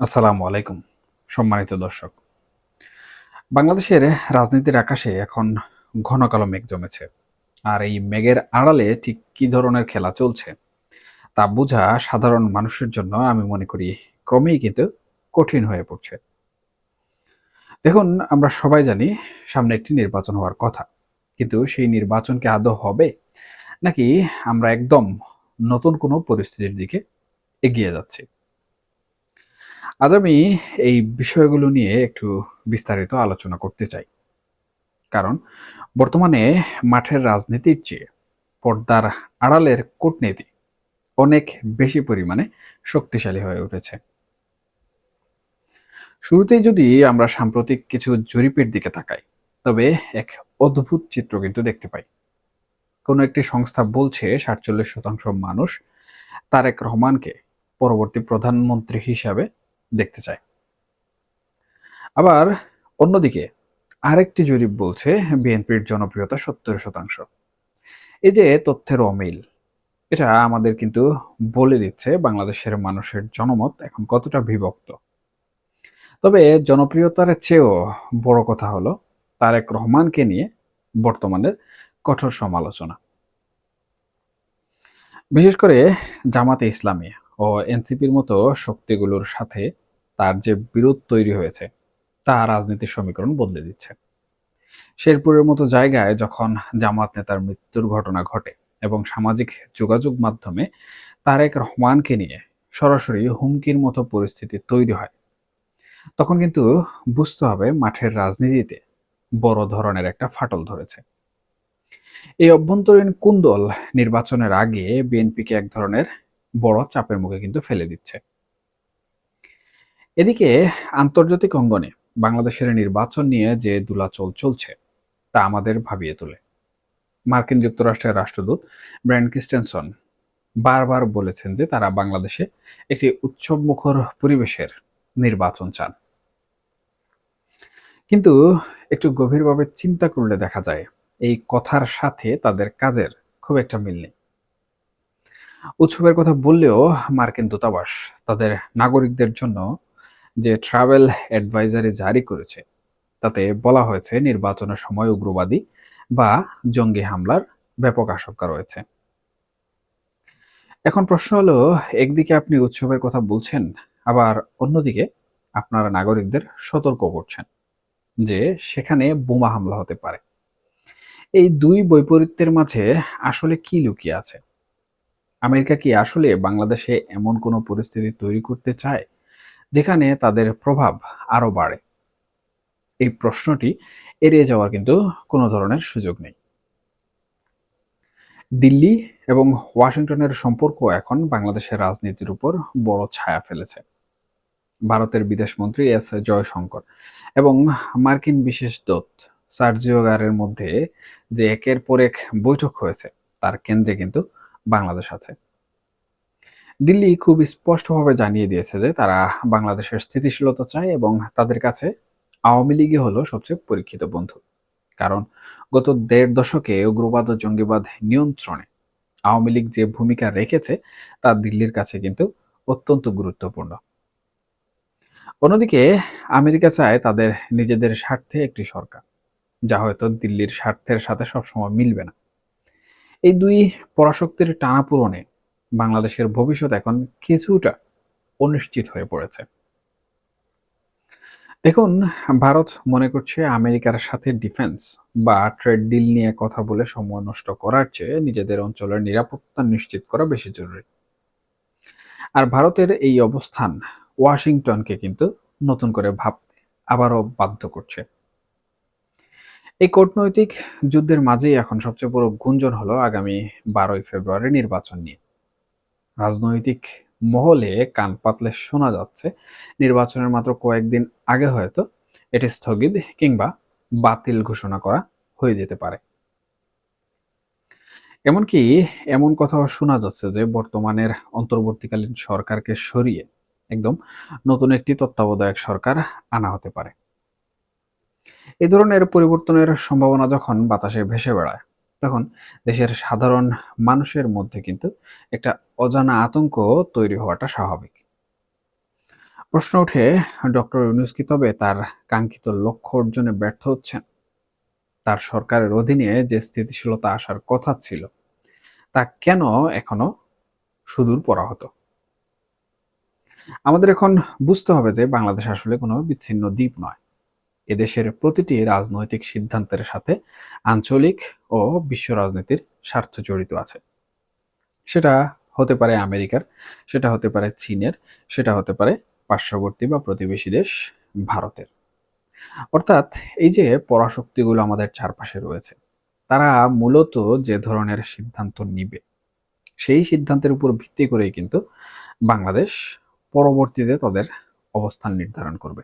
আসসালামু আলাইকুম, সম্মানিত দর্শক। বাংলাদেশের রাজনীতির আকাশে এখন ঘন কালো মেঘ জমেছে। আর এই মেঘের আড়ালে ঠিক কি ধরনের খেলা চলছে, তা বোঝা সাধারণ মানুষের জন্য আমি মনে করি ক্রমেই কিন্তু কঠিন হয়ে পড়ছে। দেখুন, আমরা সবাই জানি সামনে একটি নির্বাচন হওয়ার কথা। কিন্তু সেই নির্বাচনকে আদৌ হবে, নাকি আমরা একদম নতুন কোনো পরিস্থিতির দিকে এগিয়ে যাচ্ছি? আজ আমি এই বিষয়গুলো নিয়ে একটু বিস্তারিত আলোচনা করতে চাই। কারণ বর্তমানে মাঠের রাজনীতির চেয়ে পর্দার আড়ালের কূটনীতি অনেক বেশি পরিমাণে শক্তিশালী হয়ে উঠেছে। শুরুতেই যদি আমরা সাম্প্রতিক কিছু জরিপের দিকে তাকাই, তবে এক অদ্ভুত চিত্র কিন্তু দেখতে পাই। কোনো একটি সংস্থা বলছে, সাতচল্লিশ শতাংশ মানুষ তারেক রহমানকে পরবর্তী প্রধানমন্ত্রী হিসাবে দেখতে চায় আবার অন্যদিকে আরেকটি জরিপ বলছে বিএনপির জনপ্রিয়তা সত্তর শতাংশ। এই যে তথ্যের অমিল, এটা আমাদের কিন্তু বলে দিচ্ছে বাংলাদেশের মানুষের জনমত এখন কতটা বিভক্ত। তবে জনপ্রিয়তার চেয়েও বড় কথা হলো তারেক রহমানকে নিয়ে বর্তমানের কঠোর সমালোচনা। বিশেষ করে জামাতে ইসলামী ও এনসিপির মতো শক্তিগুলোর সাথে তার যে বিরোধ তৈরি হয়েছে, তা রাজনীতির সমীকরণ বদলে দিচ্ছে। শেরপুরের মতো জায়গায় যখন জামাত নেতার মৃত্যুর ঘটনা ঘটে এবং সামাজিক যোগাযোগ মাধ্যমে তারেক রহমানকে নিয়ে সরাসরি হুমকির মতো পরিস্থিতি তৈরি হয়, তখন কিন্তু বুঝতে হবে মাঠের রাজনীতিতে বড় ধরনের একটা ফাটল ধরেছে। এই অভ্যন্তরীণ কুন্দল নির্বাচনের আগে বিএনপিকে এক ধরনের বড় চাপের মুখে কিন্তু ফেলে দিচ্ছে। এদিকে আন্তর্জাতিক অঙ্গনে বাংলাদেশের নির্বাচন নিয়ে যে দুলাচল চলছে, তা আমাদের ভাবিয়ে তোলে। মার্কিন যুক্তরাষ্ট্রের রাষ্ট্রদূত ব্র্যান্ড ক্রিস্টেনসন বারবার বলেছেন যে তারা বাংলাদেশে একটি উৎসবমুখর পরিবেশের নির্বাচন চান। কিন্তু একটু গভীরভাবে চিন্তা করলে দেখা যায়, এই কথার সাথে তাদের কাজের খুব একটা মিল নেই। উৎসবের কথা বললেও মার্কিন দূতাবাস তাদের নাগরিকদের জন্য যে ট্রাভেল অ্যাডভাইজারি জারি করেছে, তাতে বলা হয়েছে নির্বাচনের সময় উগ্রবাদী বা জঙ্গি হামলার ব্যাপক আশঙ্কা রয়েছে। এখন প্রশ্ন হলো, একদিকে আপনি উৎসবের কথা বলছেন, আবার অন্যদিকে আপনারা নাগরিকদের সতর্ক করছেন যে সেখানে বোমা হামলা হতে পারে। এই দুই বৈপরীত্যের মাঝে আসলে কি লুকিয়ে আছে? আমেরিকা কি আসলে বাংলাদেশে এমন কোনো পরিস্থিতি তৈরি করতে চায়, যেখানে তাদের প্রভাব আরও বাড়ে? এই প্রশ্নটি এড়িয়ে যাওয়ার কিন্তু কোনো ধরনের সুযোগ নেই। দিল্লি এবং ওয়াশিংটনের সম্পর্ক এখন বাংলাদেশের রাজনীতির উপর বড় ছায়া ফেলেছে। ভারতের বিদেশমন্ত্রী এস জয়শঙ্কর এবং মার্কিন বিশেষ দূত সার্জিও গারের মধ্যে যে একের পর এক বৈঠক হয়েছে, তার কেন্দ্রে কিন্তু বাংলাদেশ আছে। দিল্লি খুব স্পষ্টভাবে জানিয়ে দিয়েছে যে তারা বাংলাদেশের স্থিতিশীলতা চায় এবং তাদের কাছে আওয়ামী লীগই হলো সবচেয়ে পরীক্ষিত বন্ধু। কারণ গত দেড় দশকে উগ্রবাদ ও জঙ্গিবাদ নিয়ন্ত্রণে আওয়ামী লীগ যে ভূমিকা রেখেছে তা দিল্লির কাছে কিন্তু অত্যন্ত গুরুত্বপূর্ণ। অন্যদিকে আমেরিকা চায় তাদের নিজেদের স্বার্থে একটি সরকার, যা হয়তো দিল্লির স্বার্থের সাথে সবসময় মিলবে না। এই দুই পরাশক্তির টানাপূরণে বাংলাদেশের ভবিষ্যৎ এখন কিছুটা অনিশ্চিত হয়ে পড়েছে। দেখুন, ভারত মনে করছে আমেরিকার সাথে ডিফেন্স বা ট্রেড ডিল নিয়ে কথা বলে সময় নষ্ট করার চেয়ে নিজেদের অঞ্চলের নিরাপত্তা নিশ্চিত করা বেশি জরুরি। আর ভারতের এই অবস্থান ওয়াশিংটনকে কিন্তু নতুন করে ভাবতে আবারও বাধ্য করছে। এই কূটনৈতিক যুদ্ধের মাঝেই এখন সবচেয়ে বড় গুঞ্জন হলো আগামী বারোই ফেব্রুয়ারি নির্বাচন নিয়ে। রাজনৈতিক মহলে কান পাতলে শোনা যাচ্ছে, নির্বাচনের মাত্র কয়েকদিন আগে হয়তো এটি স্থগিত কিংবা বাতিল ঘোষণা করা হয়ে যেতে পারে। এমনকি এমন কথাও শোনা যাচ্ছে যে বর্তমানের অন্তর্বর্তীকালীন সরকারকে সরিয়ে একদম নতুন একটি তত্ত্বাবধায়ক সরকার আনা হতে পারে। এ ধরনের পরিবর্তনের সম্ভাবনা যখন বাতাসে ভেসে বেড়ায়, তখন দেশের সাধারণ মানুষের মধ্যে কিন্তু একটা অজানা আতঙ্ক তৈরি হওয়াটা স্বাভাবিক। প্রশ্ন ওঠে, ডক্টর ইউনুস কি তবে তার কাঙ্ক্ষিত লক্ষ্য অর্জনে ব্যর্থ হচ্ছেন? তার সরকারের অধীনে যে স্থিতিশীলতা আসার কথা ছিল, তা কেন এখনও সুদূর পড়া হতো আমাদের এখন বুঝতে হবে যে বাংলাদেশ আসলে কোনো বিচ্ছিন্ন দ্বীপ নয়। এদেশের প্রতিটি রাজনৈতিক সিদ্ধান্তের সাথে আঞ্চলিক ও বিশ্ব রাজনীতির স্বার্থ জড়িত আছে। সেটা হতে পারে আমেরিকার, সেটা হতে পারে চীনের, সেটা হতে পারে পার্শ্ববর্তী বা প্রতিবেশী দেশ ভারতের। অর্থাৎ এই যে পরাশক্তিগুলো আমাদের চারপাশে রয়েছে, তারা মূলত যে ধরনের সিদ্ধান্ত নিবে, সেই সিদ্ধান্তের উপর ভিত্তি করেই কিন্তু বাংলাদেশ পরবর্তীতে তাদের অবস্থান নির্ধারণ করবে।